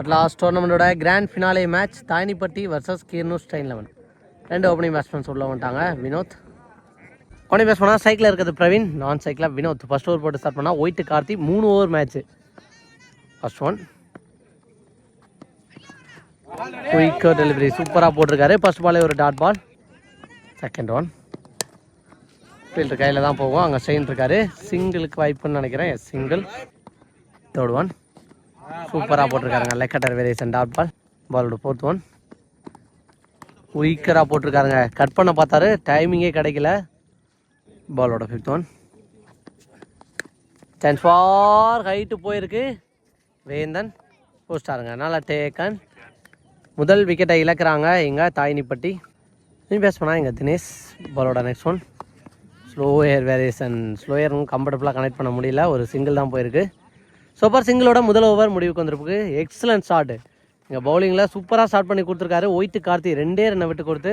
At last டோர்னமெண்ட்டோட grand finale match Thayanipatti versus Keeranur Stein eleven ரெண்டு opening batsmen உள்ள வந்துட்டாங்க. Vinoth. Opening பேட்ஸ்மேனாக சைக்கிளில் இருக்கிறது பிரவீன். நான் சைக்கிளாக வினோத். ஃபர்ஸ்ட் ஓவர் போட்டு ஸ்டார்ட் பண்ணால் ஒயிட் கார்த்தி மூணு ஓவர் மேட்ச்சு ஃபர்ஸ்ட் ஒன் குயிக்கோ டெலிவரி சூப்பராக போட்டிருக்காரு. ஃபர்ஸ்ட் பாலே ஒரு dot ball second one fielder கையில் தான் போகும். அங்கே செயின் இருக்காரு. சிங்கிளுக்கு வாய்ப்புன்னு நினைக்கிறேன். சிங்கிள் தேர்ட் ஒன் சூப்பராக போட்டிருக்காருங்க. Leg cutter variation dot ball பாலோட ஃபோர்த் ஒன் உயிக்கராக போட்டிருக்காருங்க. கட் பண்ண பார்த்தாரு. டைமிங்கே கிடைக்கல. பாலோட fifth one chance for height போயிருக்கு. வேந்தன் போஸ்டாருங்க நல்லா டேக்கன் முதல் விக்கெட்டை இழக்கிறாங்க. இங்கே தாய்னிப்பட்டி நீ பேசுனா எங்கள் தினேஷ். பாலோட next one slow air variation slow air கம்ஃபர்டபுளாக கனெக்ட் பண்ண முடியல. ஒரு சிங்கிள் தான் போயிருக்கு. சூப்பர் சிங்கிளோட முதல் ஓவர் முடிவுக்கு வந்திருக்கு எக்ஸலன்ட் ஷாட் இங்கே பவுலிங்கில் சூப்பராக ஸ்டார்ட் பண்ணி கொடுத்துருக்காரு. ஒயிட்டு கார்த்தி ரெண்டே ரன்னை விட்டு கொடுத்து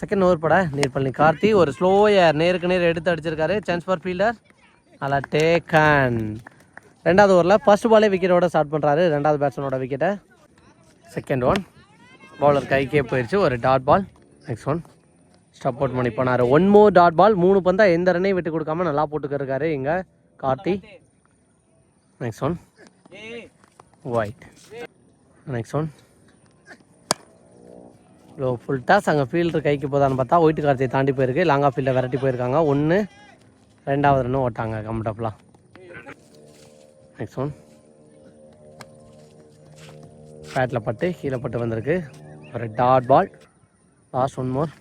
செகண்ட் ஓவர் பட நீர்பழனி கார்த்தி ஒரு ஸ்லோ ஏர் நேருக்கு நேர் எடுத்து அடிச்சிருக்காரு. சான்ஸ் ஃபார் ஃபீல்டர் அலா டேக்கன் ரெண்டாவது ஓவரில் ஃபர்ஸ்ட் பாலே விக்கெட்டோட ஸ்டார்ட் பண்ணுறாரு ரெண்டாவது பேட்ஸ்மேனோட விக்கெட்டை செகண்ட் ஒன் பவுலர் கைக்கே போயிடுச்சு ஒரு dot ball next one step out பண்ணி போனார் ஒன் மோர் டாட் பால் மூணு பந்தா எந்த ரன்னையும் விட்டு கொடுக்காம நல்லா போட்டுக்கிருக்காரு இங்கே Karthi. Next one wide next one low full toss அங்கே ஃபீல்டு கைக்கு போதான்னு பார்த்தா ஒயிட் கார்த்தியை தாண்டி போயிருக்கு. லாங்கா ஃபீல்டை விரட்டி போயிருக்காங்க. ஒன்று ரெண்டாவது ரன்னும் ஓட்டாங்க கம்ஃபர்டபுளாக நெக்ஸ்ட் ஒன் பேட்டில் பட்டு கீழே பட்டு வந்திருக்கு. ஒரு dot ball last one more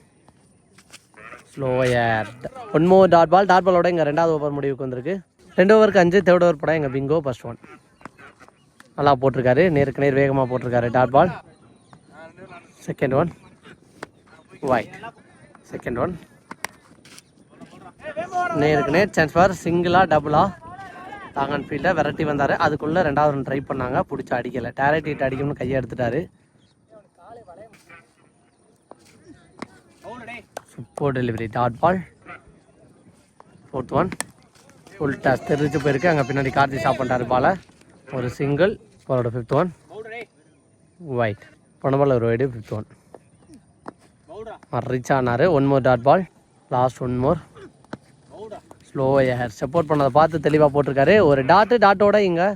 slower one more dot ball dot பாலோட இங்கே ரெண்டாவது ஓவர் முடிவுக்கு வந்திருக்கு. ரெண்டு ஓவருக்கு அஞ்சு தேர்ட் ஓவர் படம் எங்கள் பிங்கோ ஃபர்ஸ்ட் ஒன் நல்லா போட்டிருக்காரு. நேருக்கு நேர் வேகமாக போட்டிருக்காரு dot ball. Second one wide second one நேருக்கு நேர் சான்ஸ் ஃபார் சிங்கிளா டபுளா தாங்கன் ஃபீல்டாக விரட்டி வந்தார். அதுக்குள்ளே ரெண்டாவது ரன் ட்ரை பண்ணாங்க. பிடிச்சி அடிக்கலை. டேரக்ட் ஹிட் அடிக்கணும்னு கையை எடுத்துட்டாரு. Super delivery dot ball. Fourth one full toss தெரிஞ்சு போயிருக்கு. அங்கே பின்னாடி கார்த்தி சாப்பிட்டாரு பால. ஒரு சிங்கிள் பாலோட ஃபிஃப்த் ஒன் ஒயிட் போன ஒரு ஒயிடு ஃபிஃப்த் ஒன் ரிச் ஆனார். One more dot ball last one more slow air support பண்ணதை பார்த்து தெளிவாக போட்டிருக்காரு. ஒரு டாட்டு டாட்டோட இங்கே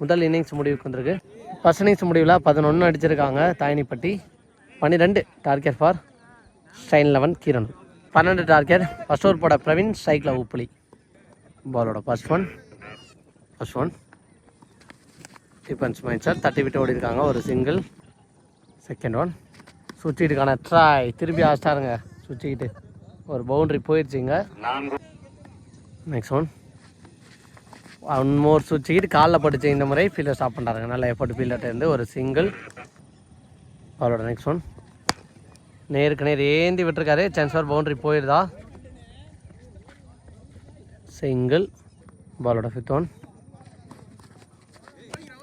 முதல் இன்னிங்ஸ் முடிவுக்கு வந்திருக்கு. ஃபஸ்ட் இன்னிங்ஸ் முடிவில் பதினொன்று அடிச்சிருக்காங்க. தாயனிப்பட்டி பன்னிரெண்டு target for Stein eleven Keeran பன்னெண்டு டார்கெட் ஃபஸ்ட் ஓவர் போட பிரவீன் ஸ்ட்ரைக்கில் உப்புளி பாலோட first one first one defence mind sir தட்டி விட்டு ஓடி இருக்காங்க ஒரு சிங்கிள் செகண்ட் ஒன் சுற்றிட்டுக்கான ட்ராய் திருப்பி ஆஸ்டாருங்க சுற்றிக்கிட்டு ஒரு பவுண்ட்ரி போயிடுச்சிங்க நெக்ஸ்ட் ஒன் ஒன் மோர் சுவிட்சிக்கிட்டு காலில் படித்து இந்த முறை. ஃபீல்டர் ஸ்டாப் பண்ணுறாங்க நல்ல எஃபர்ட் ஃபீல்டர்ட்ட ஒரு சிங்கிள் அவரோட நெக்ஸ்ட் ஒன் நேருக்கு நேர் ஏந்தி விட்டுருக்காரு. சான்ஸ் ஃபார் பவுண்ட்ரி போயிடுதா சிங்கிள் பாலோட ஃபிஃப்த் ஒன்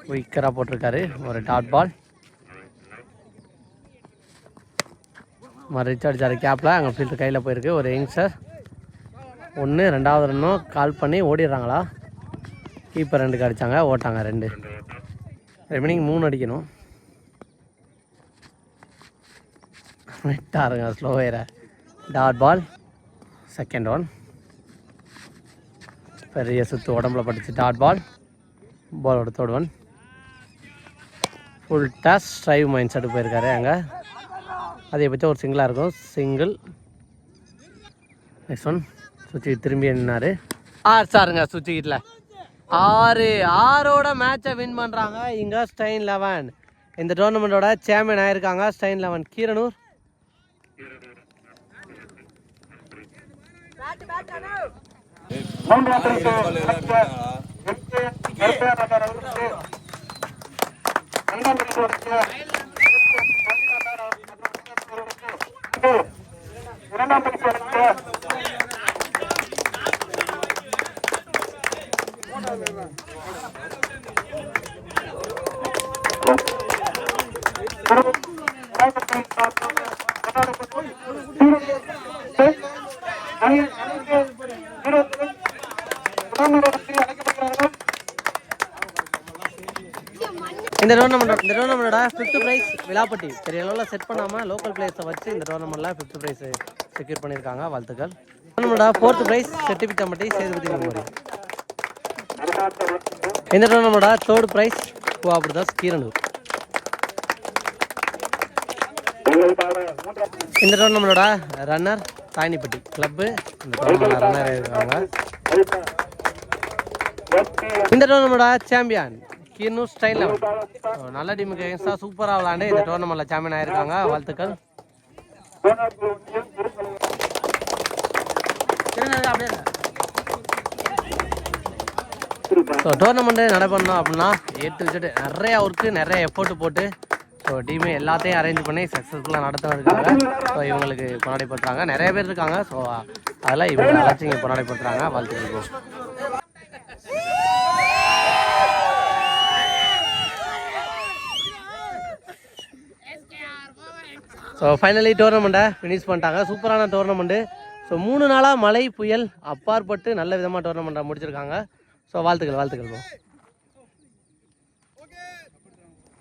விக்கராக போட்டிருக்காரு ஒரு டாட் பால் மறிச்சு அடிச்சார் கேப்பில் அங்கே ஃபீல்டு கையில் போயிருக்கு ஒரு யங்ஸ்டர் ஒன்று ரெண்டாவது ரன்னும் கால் பண்ணி ஓடிடுறாங்களா? கீப்பர் ரெண்டுக்கு அடித்தாங்க ஓட்டாங்க ரெண்டு. ரிமைனிங் மூணு அடிக்கணும். விட்டாருங்க ஸ்லோ ஏற டாட் பால் செகண்ட் ஒன் பெரிய சுத்து உடம்புல படிச்சு டாட் பால் பாலோட third one full toss strive mind set போயிருக்காரு அங்கே. அதிகபட்சம் ஒரு சிங்கிளாக இருக்கும். சிங்கிள் நெக்ஸ்ட் ஒன் சுற்றி திரும்பி என்னாரு ஆறு சாருங்க சுற்றிக்கிட்டல ஆறு ஆறோட மேட்சை வின் பண்ணுறாங்க இங்கே ஸ்டெயின் லெவன் இந்த டோர்னமெண்ட்டோட சேம்பியன் ஆயிருக்காங்க. Stein eleven Keeranur. ಮಂಡವಾಕರಿತೆ ಅಕ್ಕಾ ಹೆಕ್ಕಿ ಸರ್ಪಯ ನಗರಕ್ಕೆ ಬಂದವರಿಗೆಕ್ಕೆ ಬಂದವರಿಗೆಕ್ಕೆ ಬಂದಕನಾರ ಅವರಿಗೆ ಬಂದಕನಾರ ಅವರಿಗೆ ಬಂದವರಿಗೆಕ್ಕೆ ಬಂದವರಿಗೆಕ್ಕೆ ನಾಲ್ಕು ಜನವಾಗಿವೆ ಓಡಾಡಲ್ಲಾ ಬ್ರೋ ಆಗ್ತೀನಿ ಸಾತ இந்த டோர்னமெண்ட் இந்த டோர்னமெண்டோட ஃபிஃப்த் ப்ரைஸ் விழாப்பட்டி பெரிய அளவில் செட் பண்ணாமல் லோக்கல் பிளேயர்ஸை வச்சு இந்த டோர்னமெண்ட்டில் ஃபிஃப்த் ப்ரைஸ் செக்யூர் பண்ணியிருக்காங்க. வாழ்த்துக்கள். டோர்னமெண்டோட fourth prize Settipichampatti Sethupathi memory இந்த டோர்னமெண்டோட தேர்ட் ப்ரைஸ் கோஆபிரதாஸ் கீரனூர் இந்த டோர்னமெண்டோட ரன்னர் தாய்னிப்பட்டி கிளப்பு இந்த டோர்னமெண்ட் இருக்காங்க இந்த டோர்னமெண்டோட சாம்பியன் கீர்னூர் ஸ்டைல் நல்ல டீமுக்கு எகென்ஸ்டாக சூப்பராக விளாண்டு இந்த டோர்னமெண்ட்டில் சாம்பியன் ஆயிருக்காங்க. வாழ்த்துக்கள். ஸோ டோர்னமெண்ட்டு நடைபெறணும் அப்படின்னா ஏட்டு வச்சுட்டு நிறைய ஒர்க்கு நிறைய எஃபோர்ட் போட்டு ஸோ டீமே எல்லாத்தையும் அரேஞ்ச் பண்ணி சக்ஸஸ்ஃபுல்லாக நடத்துனதுக்காக ஸோ இவங்களுக்கு கொண்டாடிப்படுத்துறாங்க நிறைய பேர் இருக்காங்க. ஸோ அதெல்லாம் இவங்க அழைச்சி இங்கே கொண்டாடிப்படுத்துறாங்க வாழ்த்துக்கள் ஸோ ஃபைனலி டோர்னமெண்ட்டை ஃபினிஷ் பண்ணிட்டாங்க. சூப்பரான டோர்னமெண்ட்டு ஸோ மூணு நாளாக மழை புயல் அப்பாற்பட்டு நல்ல விதமாக டோர்னமெண்ட்டை முடிச்சிருக்காங்க. ஸோ வாழ்த்துக்கள் வாழ்த்துக்கள்.